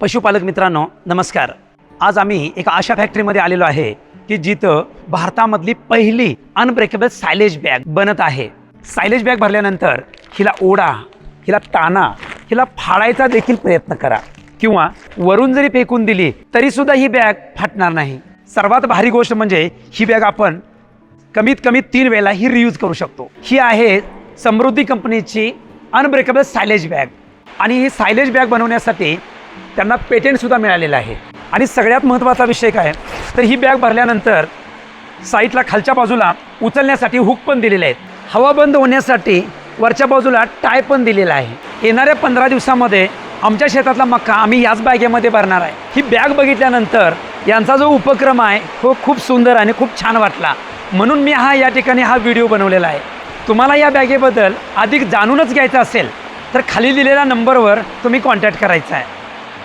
पशुपालक मित्रांनो नमस्कार. आज आम्ही एका अशा फॅक्टरीमध्ये आलेलो आहे की जिथं भारतामधली पहिली अनब्रेकेबल सायलेज बॅग बनत आहे. सायलेज बॅग भरल्यानंतर हिला ओढा हिला ताना हिला फाडायचा देखील प्रयत्न करा. किंवा वरून जरी फेकून दिली तरी सुद्धा ही बॅग फाटणार नाही. सर्वात भारी गोष्ट म्हणजे ही बॅग आपण कमीत कमी तीन वेळेला ही रियूज करू शकतो. ही आहे समृद्धी कंपनीची अनब्रेकेबल सायलेज बॅग आणि ही सायलेज बॅग बनवण्यासाठी त्यांना पेटेंटसुद्धा मिळालेलं आहे. आणि सगळ्यात महत्त्वाचा विषय काय? तर ही बॅग भरल्यानंतर साईटला खालच्या बाजूला उचलण्यासाठी हुक पण दिलेले आहेत. हवा बंद होण्यासाठी वरच्या बाजूला टाय पण दिलेला आहे. येणाऱ्या पंधरा दिवसामध्ये आमच्या शेतातला मक्का आम्ही याच बॅगेमध्ये भरणार आहे. ही बॅग बघितल्यानंतर यांचा जो उपक्रम आहे तो खूप सुंदर आणि खूप छान वाटला. म्हणून मी हा या ठिकाणी हा व्हिडिओ बनवलेला आहे. तुम्हाला या बॅगेबद्दल अधिक जाणूनच घ्यायचं असेल तर खाली दिलेल्या नंबरवर तुम्ही कॉन्टॅक्ट करायचा आहे.